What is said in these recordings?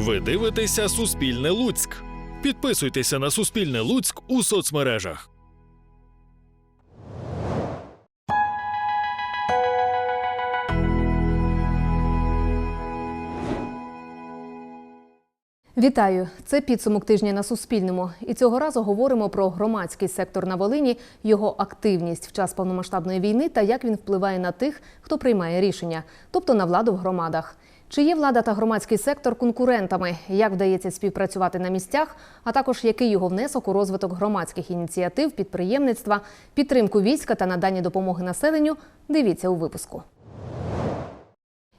Ви дивитеся Суспільне Луцьк. Підписуйтеся на Суспільне Луцьк у соцмережах. Вітаю! Це підсумок тижня на Суспільному. І цього разу говоримо про громадський сектор на Волині, його активність в час повномасштабної війни та як він впливає на тих, хто приймає рішення, тобто на владу в громадах. Чи є влада та громадський сектор конкурентами? Як вдається співпрацювати на місцях? А також який його внесок у розвиток громадських ініціатив, підприємництва, підтримку війська та надання допомоги населенню? Дивіться у випуску.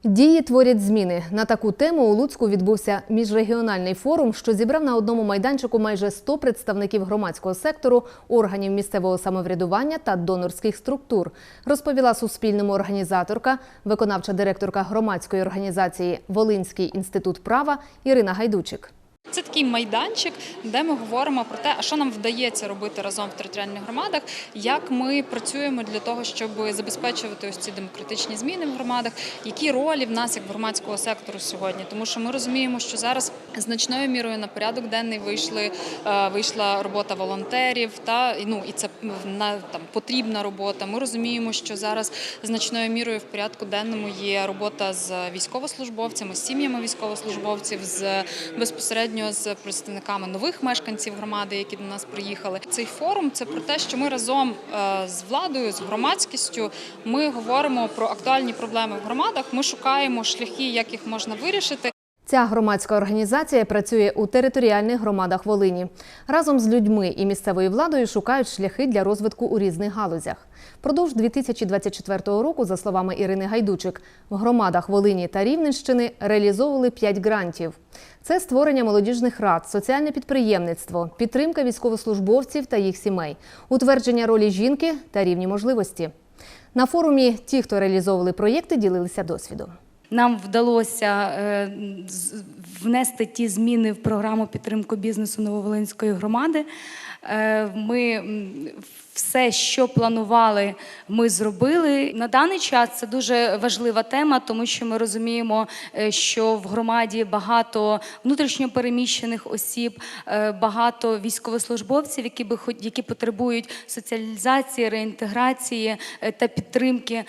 Дії творять зміни. На таку тему у Луцьку відбувся міжрегіональний форум, що зібрав на одному майданчику майже 100 представників громадського сектору, органів місцевого самоврядування та донорських структур. Розповіла Суспільному організаторка, виконавча директорка громадської організації Волинський інститут права Ірина Гайдучик. Це такий майданчик, де ми говоримо про те, а що нам вдається робити разом в територіальних громадах, як ми працюємо для того, щоб забезпечувати ось ці демократичні зміни в громадах, які ролі в нас як громадського сектору сьогодні. Тому що ми розуміємо, що зараз значною мірою на порядок денний вийшли е, вийшла робота волонтерів, та ну і це на там потрібна робота. Ми розуміємо, що зараз значною мірою в порядку денному є робота з військовослужбовцями, з сім'ями військовослужбовців, з безпосередньо з представниками нових мешканців громади, які до нас приїхали. Цей форум це про те, що ми разом е, з владою, з громадськістю, ми говоримо про актуальні проблеми в громадах. Ми шукаємо шляхи, як їх можна вирішити. Ця громадська організація працює у територіальних громадах Волині. Разом з людьми і місцевою владою шукають шляхи для розвитку у різних галузях. Продовж 2024 року, за словами Ірини Гайдучик, в громадах Волині та Рівненщини реалізовували 5 грантів. Це створення молодіжних рад, соціальне підприємництво, підтримка військовослужбовців та їх сімей, утвердження ролі жінки та рівні можливості. На форумі ті, хто реалізовували проєкти, ділилися досвідом. Нам вдалося е, внести ті зміни в програму підтримку бізнесу Нововолинської громади. Е, Ми все, що планували, ми зробили. На даний час це дуже важлива тема, тому що ми розуміємо, е, що в громаді багато внутрішньопереміщених осіб, е, багато військовослужбовців, які би які потребують соціалізації, реінтеграції е, та підтримки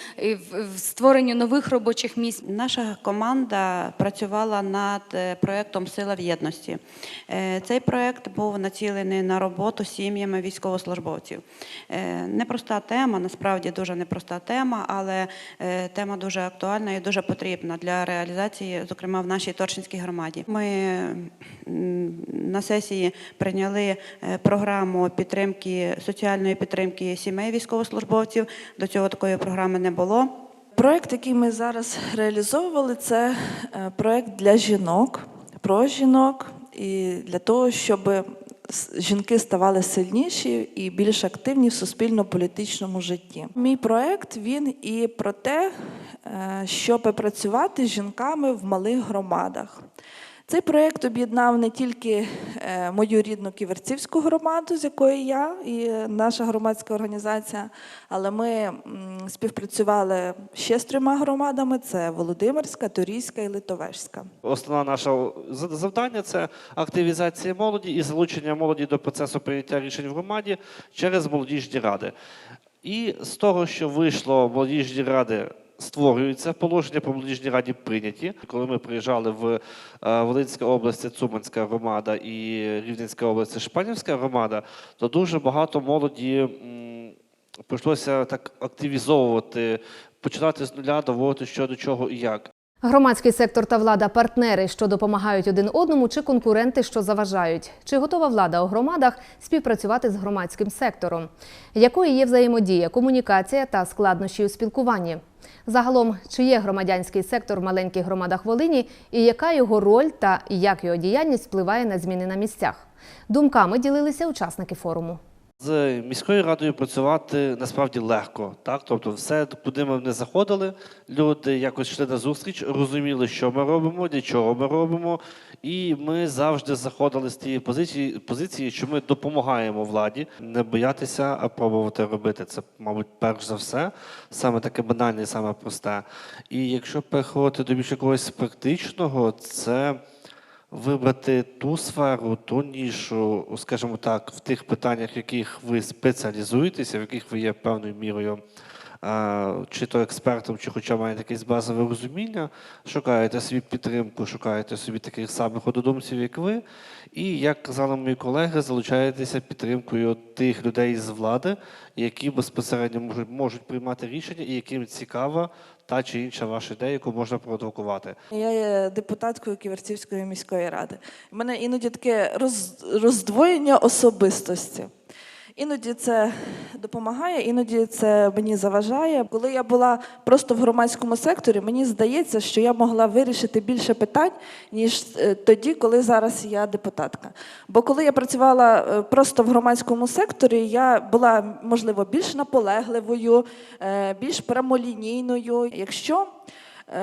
в створенні нових робочих місць. Наша команда працювала над проєктом Сила в єдності. Цей проєкт був націлений на роботу сім'ями військовослужбовців. Е, Непроста тема, насправді дуже непроста тема, але е, тема дуже актуальна і дуже потрібна для реалізації, зокрема в нашій Торчинській громаді. Ми на сесії прийняли е, програму підтримки соціальної підтримки сімей військовослужбовців. До цього такої програми не було. Проект, який ми зараз реалізовували, це проект для жінок, про жінок і для того, щоб жінки ставали сильніші і більш активні в суспільно-політичному житті. Мій проект він і про те, е, щоб працювати з жінками в малих громадах. Цей проєкт об'єднав не тільки е, мою рідну Ківерцівську громаду, з якої я і наша громадська організація, але ми співпрацювали ще з трьома громадами: це Володимирська, Торійська і Литовежська. Основна наша завдання це активізація молоді і залучення молоді до процесу прийняття рішень в громаді через молодіжні ради. І з того, що вийшло, молодіжні ради створюються, положення про молодіжній раді прийняті. Коли ми приїжджали в е, Волинська область, Цуманська громада і Рівненська область, Шпанівська громада, то дуже багато молоді прийшлося так активізовувати, починати з нуля, доводити що до чого і як. Громадський сектор та влада партнери, що допомагають один одному, чи конкуренти, що заважають? Чи готова влада у громадах співпрацювати з громадським сектором? Якою є взаємодія, комунікація та складнощі у спілкуванні? Загалом, чи є громадянський сектор в маленьких громадах Волині і яка його роль та як його діяльність впливає на зміни на місцях? Думками ділилися учасники форуму. З міською радою працювати насправді легко. Так? Тобто, все, куди ми не заходили, люди якось йшли на зустріч, розуміли, що ми робимо, для чого ми робимо. І ми завжди заходили з тієї позиції, позиції, що ми допомагаємо владі не боятися, а пробувати робити. Це, мабуть, перш за все, саме таке банальне, саме просте. І якщо переходити до більш якогось практичного, це вибрати ту сферу, ту нішу, скажімо так, в тих питаннях, в яких ви спеціалізуєтеся, в яких ви є певною мірою. Чи то експертом, чи хоча маєте якесь базове розуміння, шукаєте собі підтримку, шукаєте собі таких самих однодумців, як ви, і, як казали мої колеги, залучаєтеся підтримкою тих людей з влади, які безпосередньо можуть, можуть приймати рішення і яким цікава та чи інша ваша ідея, яку можна продукувати. Я є депутаткою Ківерцівської міської ради. У мене іноді таке роз, роздвоєння особистості. Іноді це допомагає, іноді це мені заважає. Коли я була просто в громадському секторі, мені здається, що я могла вирішити більше питань, ніж е, тоді, коли зараз я депутатка. Бо коли я працювала е, просто в громадському секторі, я була, можливо, більш наполегливою, е, більш прямолінійною. Якщо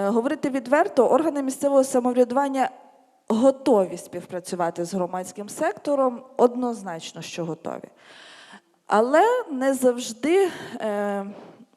говорити відверто, органи місцевого самоврядування готові співпрацювати з громадським сектором, однозначно, що готові. Але не завжди е,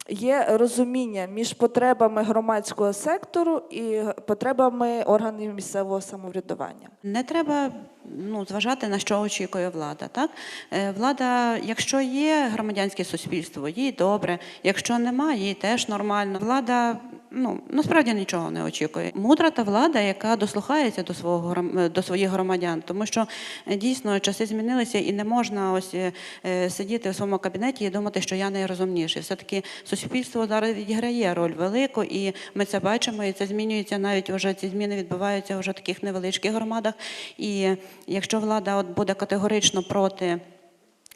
є розуміння між потребами громадського сектору і потребами органів місцевого самоврядування. Не треба ну, зважати на що очікує влада. Так? Е, Влада, якщо є громадянське суспільство, їй добре. Якщо нема, їй теж нормально. Влада ну, насправді нічого не очікує. Мудра та влада, яка дослухається до свого е, до своїх громадян, тому що е, дійсно часи змінилися, і не можна ось е, сидіти в своєму кабінеті і думати, що я найрозумніший. Все-таки суспільство зараз відіграє роль велику, і ми це бачимо, і це змінюється навіть вже ці зміни відбуваються вже в таких невеличких громадах. І якщо влада от буде категорично проти.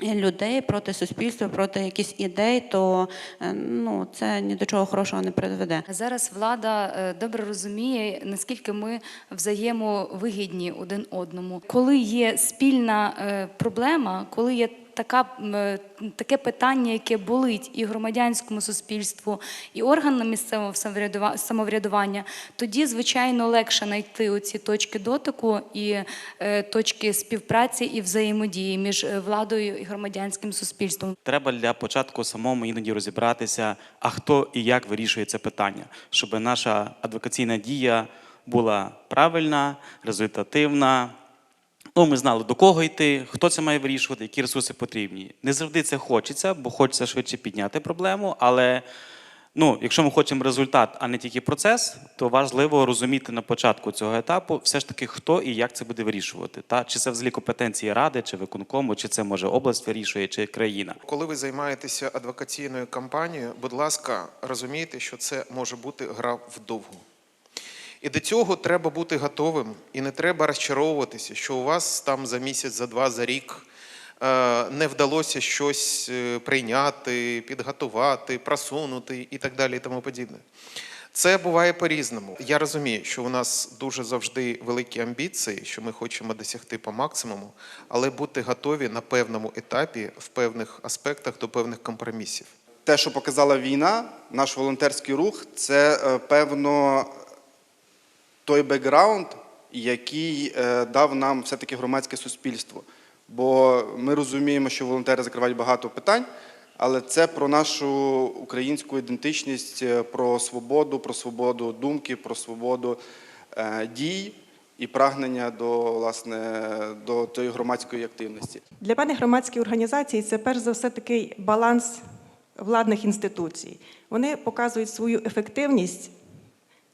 Людей проти суспільства, проти якісь ідей, то е, ну це ні до чого хорошого не приведе. Зараз влада е, добре розуміє, наскільки ми взаємовигідні один одному. Коли є спільна е, проблема, коли є така, е, таке питання, яке болить і громадянському суспільству, і органам місцевого самоврядува- самоврядування, тоді, звичайно, легше знайти оці точки дотику і е, точки співпраці і взаємодії між е, владою і громадянським суспільством. Треба для початку самому іноді розібратися, а хто і як вирішує це питання, щоб наша адвокаційна дія була правильна, результативна. Ну, ми знали, до кого йти, хто це має вирішувати, які ресурси потрібні. Не завжди це хочеться, бо хочеться швидше підняти проблему. Але ну, якщо ми хочемо результат, а не тільки процес, то важливо розуміти на початку цього етапу все ж таки, хто і як це буде вирішувати. Та? Чи це взагалі компетенції ради, чи виконкому, чи це може область вирішує, чи країна. Коли ви займаєтеся адвокаційною кампанією, будь ласка, розумійте, що це може бути гра вдовгу. І до цього треба бути готовим, і не треба розчаровуватися, що у вас там за місяць, за два, за рік е, не вдалося щось е, прийняти, підготувати, просунути і так далі, і тому подібне. Це буває по-різному. Я розумію, що у нас дуже завжди великі амбіції, що ми хочемо досягти по максимуму, але бути готові на певному етапі, в певних аспектах до певних компромісів. те, що показала війна, наш волонтерський рух, це е, певно той бекграунд, який е, дав нам все-таки громадське суспільство. Бо ми розуміємо, що волонтери закривають багато питань, але це про нашу українську ідентичність, е, про свободу, про свободу думки, про свободу е, дій і прагнення до, власне, до тої громадської активності. Для мене громадські організації це перш за все такий баланс владних інституцій. Вони показують свою ефективність,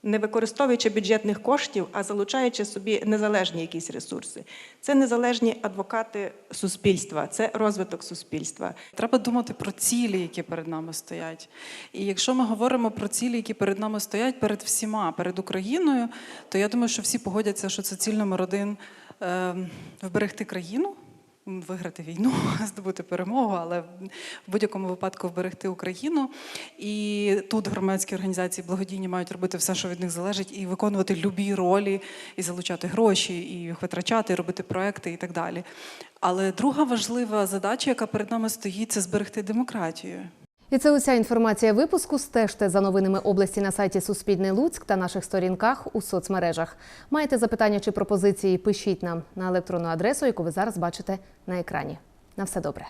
не використовуючи бюджетних коштів, а залучаючи собі незалежні якісь ресурси. Це незалежні адвокати суспільства, це розвиток суспільства. Треба думати про цілі, які перед нами стоять. І якщо ми говоримо про цілі, які перед нами стоять, перед всіма, перед Україною, то я думаю, що всі погодяться, що це ціль номер один е, вберегти країну. Виграти війну, здобути перемогу, але в будь-якому випадку вберегти Україну. І тут громадські організації благодійні мають робити все, що від них залежить, і виконувати любі ролі, і залучати гроші, і їх витрачати, і робити проекти і так далі. Але друга важлива задача, яка перед нами стоїть, це зберегти демократію. І це уся інформація випуску. Стежте за новинами області на сайті Суспільний Луцьк та наших сторінках у соцмережах. Маєте запитання чи пропозиції? Пишіть нам на електронну адресу, яку ви зараз бачите на екрані. На все добре.